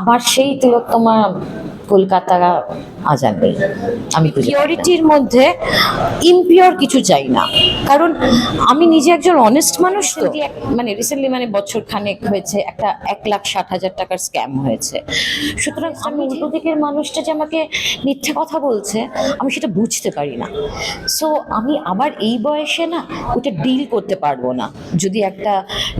আমার সেই তিলোত্তমা কলকাতা আজ আর নেই আমি পিওরিটির মধ্যে ইমপিওর কিছু চাই না। কারণ আমি নিজে একজন অনেস্ট মানুষ তো। মানে রিসেন্টলি মানে বছর খানেক হয়েছে একটা এক লাখ ষাট হাজার টাকার স্ক্যাম হয়েছে। সুতরাং আমি উল্টো দিকের মানুষটা যে আমাকে মিথ্যে কথা বলছে আমি সেটা বুঝতে পারি না। সো আমি আবার এই বয়সে না ওটা ডিল করতে পারব না। যদি একটা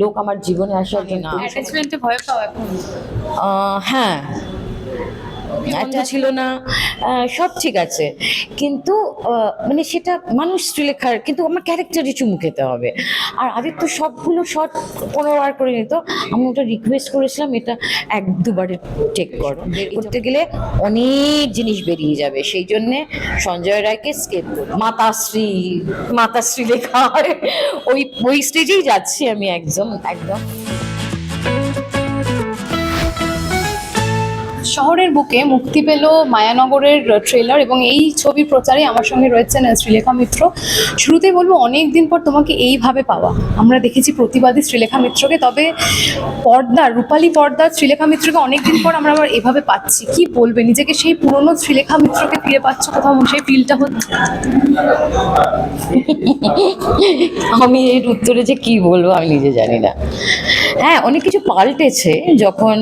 লোক আমার জীবনে আসার জন্য হ্যাঁ। এটা ছিল না। সব ঠিক আছে। কিন্তু মানে সেটা মানুষ শ্রীলেখার কিন্তু আমার ক্যারেক্টারই চুমু খেতে হবে। আর আদিত্য সবগুলো শর্ট পনেরো বার করে নিত। আমি ওটা রিকোয়েস্ট করেছিলাম এটা এক দুবারে টেক করো। করতে গেলে অনেক জিনিস বেরিয়ে যাবে। সেই জন্যে সঞ্জয় রায়কে স্কেপ মাতাশ্রী মাতাশ্রী লেখা হয় ওই ওই স্টেজেই যাচ্ছি আমি একদম একদম। শহরের বুকে মুক্তি পেল মায়ানগরের ট্রেলার এবং এই ছবি প্রচারে আমার সঙ্গে রয়েছেন শ্রীলেখা মিত্র। শুরুতেই বলব অনেক দিন পর তোমাকে এইভাবে পাওয়া। আমরা দেখেছি প্রতিবাদী শ্রীলেখা মিত্রকে, তবে পর্দার রূপালী পর্দার শ্রীলেখা মিত্রকে অনেকদিন পর আমরা আবার এভাবে পাচ্ছি। কি বলবে? নিজেকে সেই পুরনো শ্রীলেখা মিত্রকে ফিরে পাচ্ছ কোথাও? সেই ফিলটা হচ্ছে। আমি এর উত্তরে যে কি বলব, আমি নিজে জানি না। হ্যাঁ অনেক কিছু পাল্টেছে যখন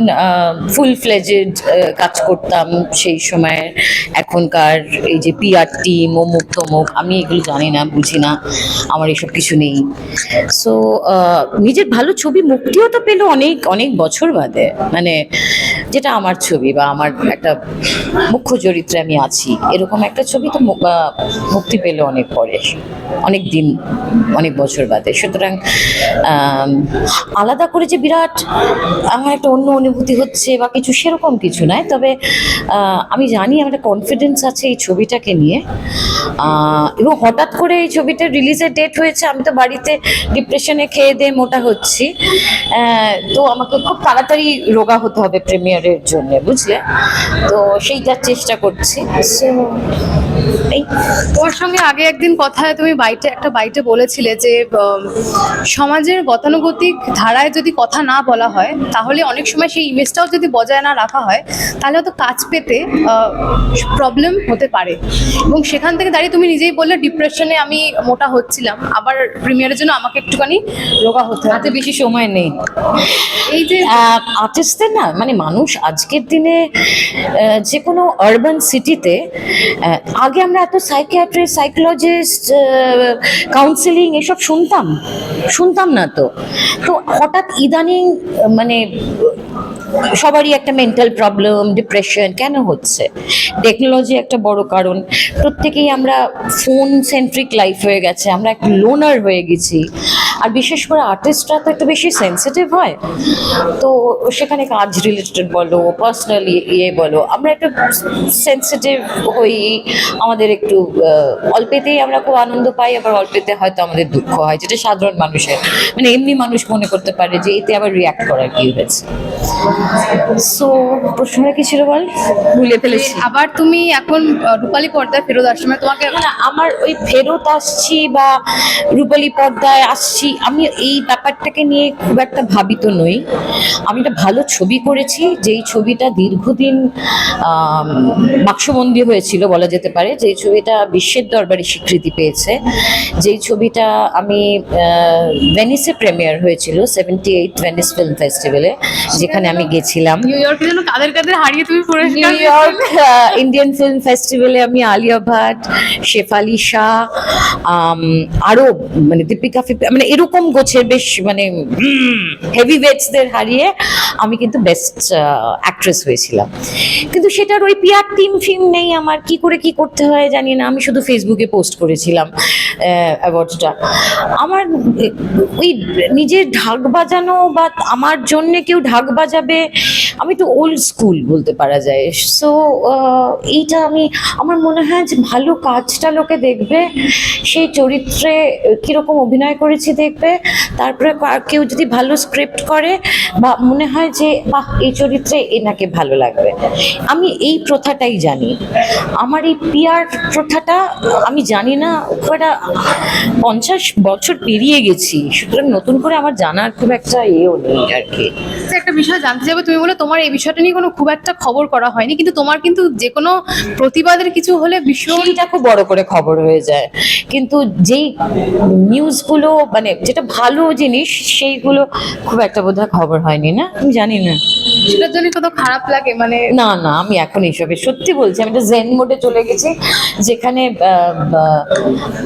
ফুল ফ্লেজেড কাজ করতাম সেই সময়ের এখনকার এই যে পিআর টিম অমুক তমুক, আমি এগুলো জানি না, বুঝি না, আমার এসব কিছু নেই। সো নিজের ভালো ছবি মুক্তিও তো পেল অনেক অনেক বছর বাদে। মানে যেটা আমার ছবি বা আমার একটা মুখ্য চরিত্রে আমি আছি, এরকম একটা ছবি তো মুক্তি পেল অনেক পরে, অনেক দিন, অনেক বছর বাদে। সুতরাং আলাদা করে যে বিরাট আমার একটা অন্য অনুভূতি হচ্ছে বা কিছু সেরকম কিছু নয়, তবে আমি জানি আমার একটা কনফিডেন্স আছে এই ছবিটাকে নিয়ে। এবং হঠাৎ করে এই ছবিটা রিলিজের ডেট হয়েছে, আমি তো বাড়িতে ডিপ্রেশনে খেয়ে দিয়ে মোটা হচ্ছি। তো আমাকে খুব তাড়াতাড়ি রোগা হতে হবে প্রিমিয়ারের জন্য, বুঝলে? তো সেইটার চেষ্টা করছি। এই তোমার সঙ্গে আগে একদিন কথায় তুমি বাইটে একটা বাইটে বলেছিলে যে সমাজের গতানুগতিক ধারায় যদি কথা না বলা হয় তাহলে অনেক সময় সেই ইমেজটাও যদি বজায় না রাখা হয় তাহলে হয়তো কাজ পেতে প্রবলেম হতে পারে। এবং সেখান থেকে দাঁড়িয়ে তুমি নিজেই বললে ডিপ্রেশনে আমি মোটা হচ্ছিলাম। আবার প্রিমিয়ারের জন্য আমাকে একটুখানি রোগা হতে হাতে বেশি সময় নেই। এই যে আর্টিস্টদের না মানে মানুষ আজকের দিনে যে কোনো আরবান সিটিতে আগে আমরা এত সাইকিয়াট্রিস্ট সাইকোলজিস্ট কাউন্সিলিং এসব শুনতাম। শুনতাম না তো। তো হঠাৎ ইদানিং মানে সবারই একটা মেন্টাল প্রবলেম ডিপ্রেশন কেন হচ্ছে? টেকনোলজি একটা বড় কারণ। প্রত্যেকেই আমরা ফোন সেন্ট্রিক লাইফ হয়ে গেছে। আমরা একটা লোনার হয়ে গেছি। আর বিশেষ করে আর্টিস্টরা তো একটু বেশি সেন্সিটিভ হয়। তো সেখানে কাজ রিলেটেড বলো পার্সোনালি ইয়ে বলো আমরা একটু সেন্সিটিভ হই। আমাদের একটু অল্পেতেই আমরা খুব আনন্দ পাই আবার অল্পেতে হয়তো আমাদের দুঃখ হয় যেটা সাধারণ মানুষের। মানে এমনি মানুষ মনে করতে পারে যে এতে আবার রিয়াক্ট করার কি হয়েছে। সো প্রশ্নটা কি ছিল বল? ভুলে ফেলেছি। আবার তুমি এখন রূপালী পর্দায় ফেরত আসছো মানে তোমাকে আমার ওই ফেরত আসছি বা রূপালী পর্দায় আসছি আমি এই ব্যাপারটাকে নিয়ে খুব একটা ভাবিত নই। আমি একটা ভালো ছবি করেছি যেই ছবিটা দীর্ঘদিন বাক্সবন্দি হয়েছিল বলা যেতে পারে যেই ছবিটা বিশ্বের দরবারে স্বীকৃতি পেয়েছে। যেই ছবিটা আমি ভেনিসে প্রিমিয়ার হয়েছিল সেভেন্টি এইট ভেনিস ফিল্ম ফেস্টিভ্যালে যেখানে আমি গেছিলাম। নিউ ইয়র্কে যেন কাদের কাদের হারিয়ে তুমি নিউ ইয়র্ক ইন্ডিয়ান ফিল্ম ফেস্টিভ্যালে আমি আলিয়া ভাট শেফালি শাহ আম, আরও মানে দীপিকা ফিপি মানে এরকম গোছের বেশ মানে হেভি ওয়েটসদের হারিয়ে আমি কিন্তু বেস্ট অ্যাক্ট্রেস হয়েছিলাম। কিন্তু সেটার ওই পিয়ার টিম ফিল্ম নেই আমার, কি করে কি করতে হয় জানি না। আমি শুধু ফেসবুকে পোস্ট করেছিলাম অ্যাওয়ার্ডটা আমার, ওই নিজের ঢাক বাজানো বা আমার জন্যে কেউ ঢাক বাজাবে, আমি তো ওল্ড স্কুল বলতে পারা যায়। সো এইটা আমি, আমার মনে হয় যে ভালো কাজটা লোকে দেখবে। সেই চরিত্রে কীরকম অভিনয় করেছি দেখবে। তারপরে কেউ যদি ভালো স্ক্রিপ্ট করে বা মনে হয় যে বাহ এই চরিত্রে এনাকে ভালো লাগবে। আমি এই প্রথাটাই জানি। আমার এই পিয়ার প্রথাটা আমি জানি না একটা পঞ্চাশ বছর পেরিয়ে গেছি। সুতরাং নতুন করে আমার জানার খুব একটা ইয়েও নেই আর কি আচ্ছা, একটা বিষয় জানতে যাবে তুমি বলে তোমার এই বিষয়টা নিয়ে কোনো খুব একটা খবর করা হয়নি কিন্তু তোমার কিন্তু যে কোনো প্রতিবাদের কিছু হলে সেইটা খুব বড় করে খবর হয়ে যায়। কিন্তু যেই নিউজগুলো মানে যেটা ভালো জিনিস সেইগুলো খুব একটা বোধহয় খবর হয়নি না? আমি জানি না। সেটার জন্য কত খারাপ লাগে মানে না না, আমি এখন এইসবে সত্যি বলছি, আমি একটা জেন মোডে চলে গেছি, যেখানে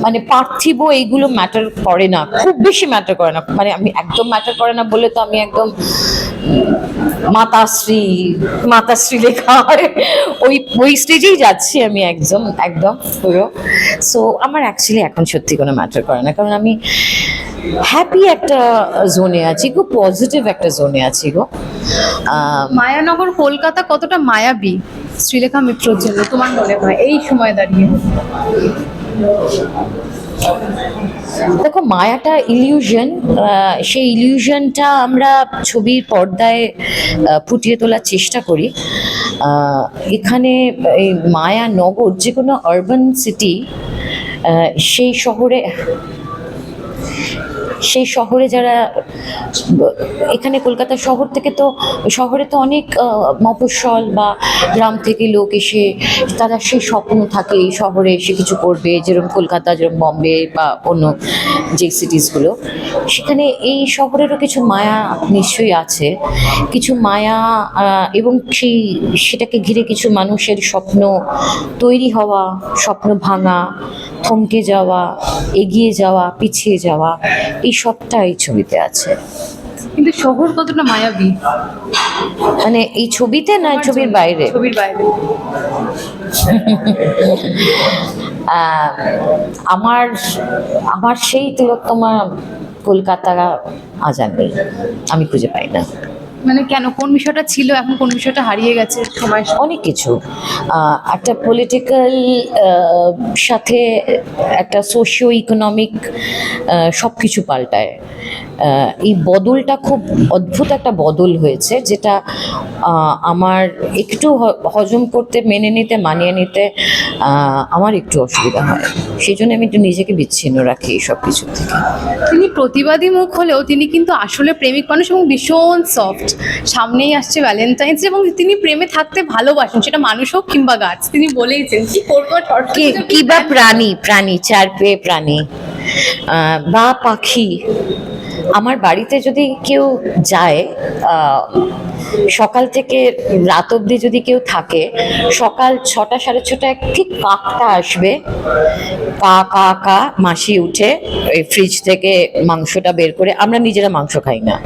মানে পার্থিব এইগুলো ম্যাটার করে না, খুব বেশি ম্যাটার করে না মানে আমি একদম ম্যাটার করে না বলে তো আমি একদম মাতাশ্রী মাতাশ্রী লেখা হয়, ওই ওই স্টেজেই যাচ্ছি আমি একদম একদম পুরো সো আমার অ্যাকচুয়ালি এখন সত্যি কোনো ম্যাটার করে না, কারণ আমি হ্যাপি একটা জোনে আছি খুব পজিটিভ একটা জোনে আছি গো মায়ানগর কলকাতা কতটা মায়াবী? শ্রীলেখা মিত্রর জন্য তোমার মনে হয় এই সময় দাঁড়িয়ে? দেখো মায়াটা ইলিউশন সেই ইলিউশনটা আমরা ছবির পর্দায় ফুটিয়ে তোলার চেষ্টা করি। এখানে এই মায়া নগর যে কোনো আরবান সিটি সেই শহরে সেই শহরে যারা, এখানে কলকাতা শহর থেকে তো, শহরে তো অনেক মফস্বল বা গ্রাম থেকে লোক এসে, তারা সেই স্বপ্ন থাকে এই শহরে এসে কিছু করবে যেরকম কলকাতা যেরকম বম্বে বা অন্য যে সিটিসগুলো সেখানে এই শহরেরও কিছু মায়া নিশ্চয়ই আছে। কিছু মায়া এবং সেই, সেটাকে ঘিরে কিছু মানুষের স্বপ্ন তৈরি হওয়া, স্বপ্ন ভাঙা থমকে যাওয়া এগিয়ে যাওয়া পিছিয়ে যাওয়া এই সবটা এই ছবিতে আছে। কিন্তু শহর কতটা মায়াবী? মানে এই ছবিতে না ছবির বাইরে? ছবির বাইরে। আমার আমার সেই তিলোত্তমা কলকাতা আজান নেই। আমি খুঁজে পাই না। মানে কেন কোন বিষয়টা ছিল এখন কোন বিষয়টা হারিয়ে গেছে? সময় অনেক কিছু। একটা পলিটিক্যাল সাথে একটা সোশিও ইকোনমিক সব কিছু পাল্টায় এই বদলটা খুব অদ্ভুত একটা বদল হয়েছে যেটা আমার একটু হজম করতে মেনে নিতে মানিয়ে নিতে আমার একটু অসুবিধা হয়। সেই জন্য আমি একটু নিজেকে বিচ্ছিন্ন রাখি এই সব কিছু থেকে। তিনি প্রতিবাদী মুখ হলেও তিনি কিন্তু আসলে প্রেমিক মানুষ এবং ভীষণ সফট সামনেই আসছে ভ্যালেন্টাইন্স এবং তিনি প্রেমে থাকতে ভালোবাসেন সেটা মানুষ হোক কিংবা গাছ। তিনি বলেইছেন কি করব কি কি বা প্রাণী প্রাণী চার পেয়ে প্রাণী? আহ, বা পাখি আমার বাড়িতে যদি কেউ যায় সকাল থেকে রাত অবধি যদি কেউ থাকে, সকাল ছটা, সাড়ে ছটায় ঠিক কাকটা আসবে। কা কা কা, মাসি উঠে ওই ফ্রিজ থেকে মাংসটা বের করে, আমরা নিজেরা মাংস খাই না।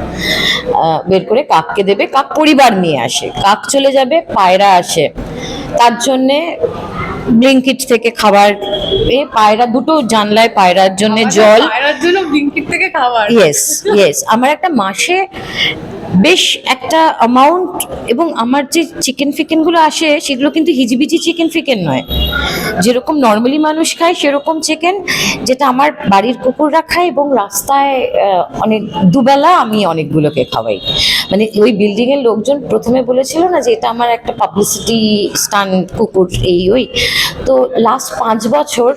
বের করে কাককে দেবে, কাক পরিবার নিয়ে আসে। কাক চলে যাবে, পায়রা আসে। তার জন্যে ব্লিঙ্কিট থেকে খাবার এ পায়রা দুটো জানলায় পায়রার জন্য জল। পায়রার জন্য ব্লিঙ্কিট থেকে খাবার? ইয়েস ইয়েস আমার একটা মাসে বেশ একটা অ্যামাউন্ট এবং আমার যে চিকেন ফিকেনগুলো আসে, সেগুলো কিন্তু হিজিবিজি চিকেন ফিকেন নয়। যেরকম নর্মালি মানুষ খায়, সেরকম চিকেন যেটা আমার বাড়ির কুকুররা খায় এবং রাস্তায় অনেক দুবেলা আমি অনেকগুলোকে খাওয়াই। মানে ওই বিল্ডিং এর লোকজন প্রথমে বলেছিল না যে এটা আমার একটা পাবলিসিটি স্টান কুকুর এই ওই। তো লাস্ট পাঁচ বছর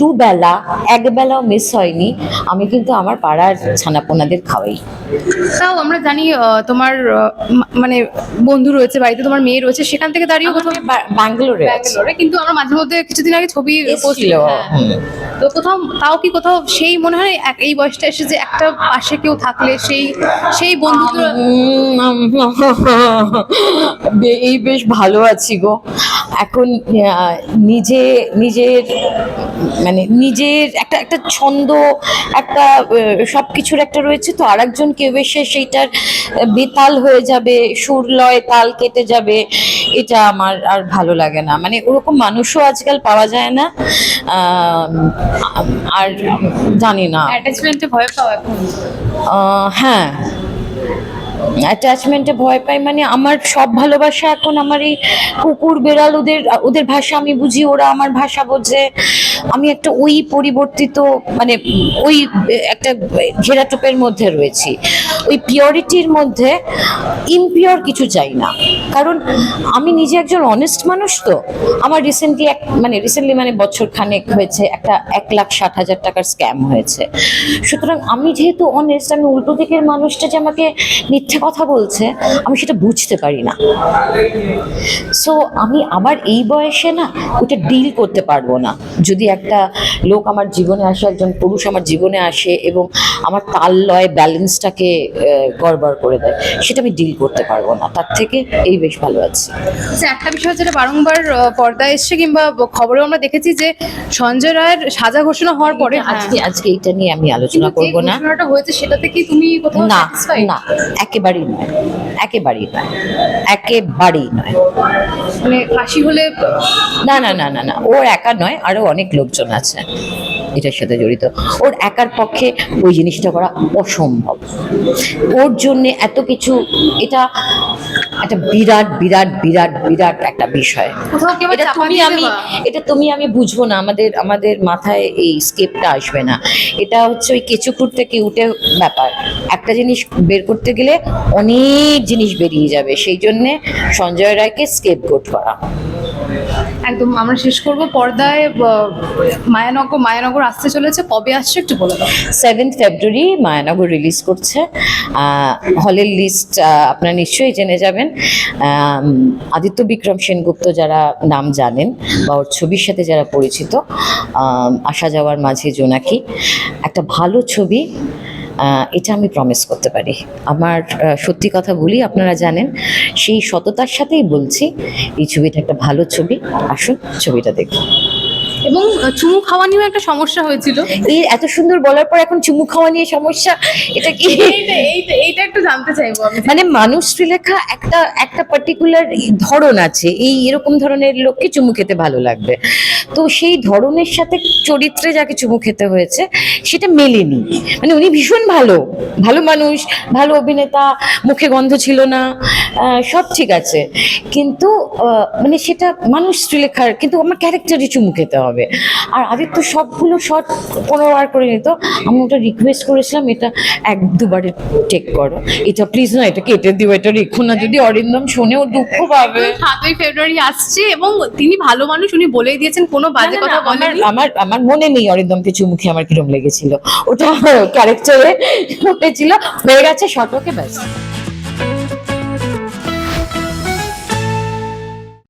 দুবেলা, একবেলাও মিস হয়নি। আমি কিন্তু আমার পাড়ার ছানাপোনাদের খাওয়াই। তাও আমরা জানি তোমার মানে বন্ধু রয়েছে বাড়িতে তোমার মেয়ে রয়েছে সেখান থেকে দাঁড়িয়েও কোথাও ব্যাঙ্গালোরে ব্যাঙ্গালোরে কিন্তু আমরা মাঝে মধ্যে কিছুদিন আগে ছবি হ্যাঁ। হুম। তো কোথাও তাও কি কোথাও সেই মনে হয় এই বয়সটা এসে যে একটা পাশে কেউ থাকলে সেই সেই বন্ধু এই বেশ ভালো আছি গো এখন নিজে নিজের মানে নিজের একটা একটা ছন্দ একটা সব কিছুর একটা রয়েছে তো আরেকজন কেউ এসে সেইটার বেতাল হয়ে যাবে সুর লয় তাল কেটে যাবে এটা আমার আর ভালো লাগে না। মানে ওরকম মানুষও আজকাল পাওয়া যায় না আর জানি না। অ্যাটাচমেন্টে ভয় পাও এখন? হ্যাঁ। অ্যাটাচমেন্টে ভয় পাই মানে আমার সব ভালোবাসা এখন আমার এই কুকুর, বেড়াল ওদের ওদের ভাষা আমি বুঝি, ওরা আমার ভাষা বোঝে। আমি একটা ওই পরিবর্তিত মানে ওই, একটা ঘেরাটোপের মধ্যে রয়েছি। ওই পিওরিটির মধ্যে ইমপিওর কিছু চাই না। কারণ আমি নিজে একজন অনেস্ট মানুষ তো। আমার রিসেন্টলি এক মানে রিসেন্টলি মানে বছর খানেক হয়েছে, একটা এক লাখ ষাট হাজার টাকার স্ক্যাম হয়েছে। সুতরাং আমি যেহেতু অনেস্ট আমি উল্টো দিকের মানুষটা যে আমাকে মিথ্যে কথা বলছে, আমি সেটা বুঝতে পারি না। সো আমি আবার এই বয়সে না, ওটা ডিল করতে পারব না। যদি একটা লোক আমার জীবনে আসে একজন পুরুষ আমার জীবনে আসে এবং আমার তাল লয় ব্যালেন্সটাকে গড়বড় করে দেয়। সেটা আমি ডিল করতে পারব না। তার থেকে এই বেশ ভালো আছে। আচ্ছা, একটা বিষয় যেটা বারংবার পর্দায় এসছে কিংবা খবরে আমরা দেখেছি যে সঞ্জয় রায়ের সাজা ঘোষণা হওয়ার পরে আজকে আজকে এটা নিয়ে আমি আলোচনা করব না। হয়েছে সেটাতে কি তুমি কোথাও না না একেবারেই নয়। একেবারেই নয়। একেবারেই নয়। মানে ফাঁসি হলে না না না না না ওর একা নয় আরও অনেক লোকজন আছে এটার সাথে জড়িত। ওর একার পক্ষে ওই জিনিসটা করা অসম্ভব। ওর জন্য এত কিছু এটা একটা বিরাট বিরাট বিরাট বিরাট একটা বিষয়। এটা তুমি আমি এটা তুমি আমি বুঝব না আমাদের আমাদের মাথায় এই স্কেপটা আসবে না। এটা হচ্ছে ওই কেঁচুকুর থেকে উঠে ব্যাপার। একটা জিনিস বের করতে গেলে অনেক জিনিস বেরিয়ে যাবে সেই জন্যে সঞ্জয় রায়কে স্কেপ গোট করা। একদম, আমরা শেষ করব। পর্দায় মায়ানগর মায়ানগর আসতে চলেছে। কবে আসছে একটু বলে দাও। সেভেন্থ ফেব্রুয়ারি মায়ানগর রিলিজ করছে। হলের লিস্ট আপনারা নিশ্চয়ই জেনে যাবেন। আদিত্য বিক্রম সেনগুপ্ত যারা নাম জানেন বা ওর ছবির সাথে যারা পরিচিত আসা যাওয়ার মাঝে জোনাকি। একটা ভালো ছবি এটা আমি প্রমিস করতে পারি। আমার সত্যি কথা বলি, আপনারা জানেন, সেই সততার সাথেই বলছি, এই ছবিটা একটা ভালো ছবি। আসুন, ছবিটা দেখুন এবং চুমু খাওয়া নিয়েও একটা সমস্যা হয়েছিল। এই এত সুন্দর বলার পর এখন চুমু খাওয়া নিয়ে সমস্যা এটা কি? এইটা একটু জানতে চাইব আমি। মানে মানুষ শ্রীলেখা একটা একটা পার্টিকুলার ধরন আছে। এই এরকম ধরনের লোককে চুমু খেতে ভালো লাগবে। তো সেই ধরনের সাথে চরিত্রে যাকে চুমু খেতে হয়েছে সেটা মেলেনি। মানে উনি ভীষণ ভালো। ভালো মানুষ ভালো অভিনেতা মুখে গন্ধ ছিল না সব ঠিক আছে। কিন্তু মানে সেটা মানুষ শ্রীলেখার কিন্তু আমার ক্যারেক্টারই চুমু খেতে হবে। আর আদিত্য সবগুলো শট পনেরো বার করে নিত। আমি ওটা রিকোয়েস্ট করেছিলাম এটা এক দুবারে টেক করো। এটা প্লিজ না এটা কেটে দিও এটা রেখো না। যদি অরিন্দম শোনে ও দুঃখ পাবে। সাতই ফেব্রুয়ারি আসছে এবং তিনি ভালো মানুষ উনি বলেই দিয়েছেন কোনো বাজে কথা বলেনি আমার আমার মনে নেই অরিন্দম কিছু মুখে আমার কিরম লেগেছিল। ওটা ক্যারেক্টারে হয়েছিল হয়ে গেছে শটকে ব্যাস।